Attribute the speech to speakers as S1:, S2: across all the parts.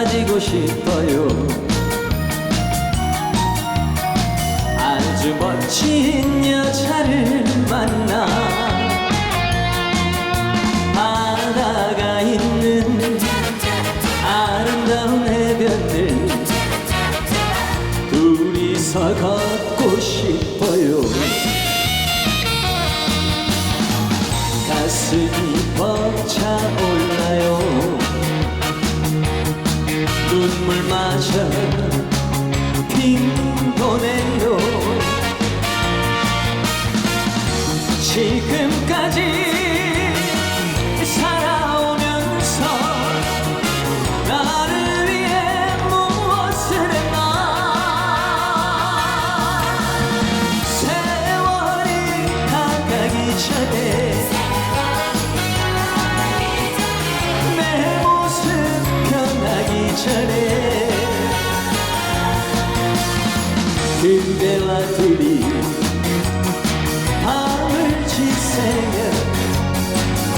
S1: 빠지고 싶어요. 아주 멋진 여자를 만나 바다가 있는 아름다운 해변을 둘이서 걷 전에 그대와 둘이 밤을 지새며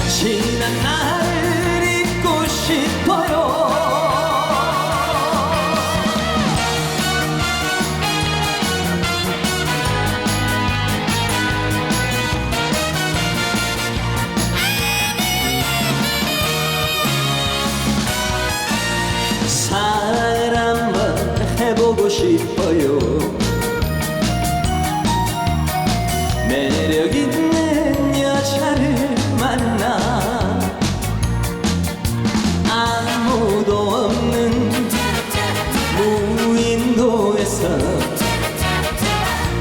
S1: 지난 날을 잊고 싶어요 사랑을 한번 해보고 싶어요. 매력 있는 여자를 만나 아무도 없는 무인도에서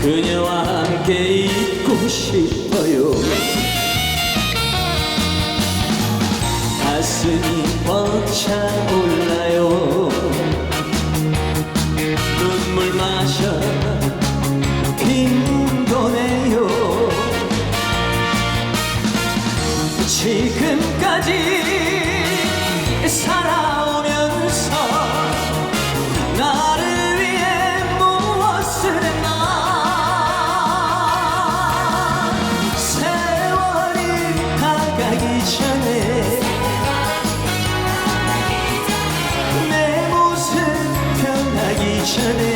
S1: 그녀와 함께 있고 싶어요. 가슴이 벅차올라 지금까지 살아오면서 나를 위해 무엇을 했나? 세월이 가가기 전에 내 모습 변하기 전에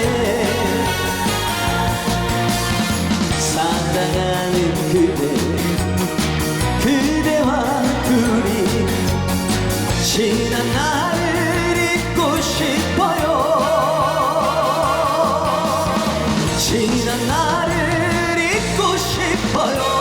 S1: 나를 잊고 싶어요.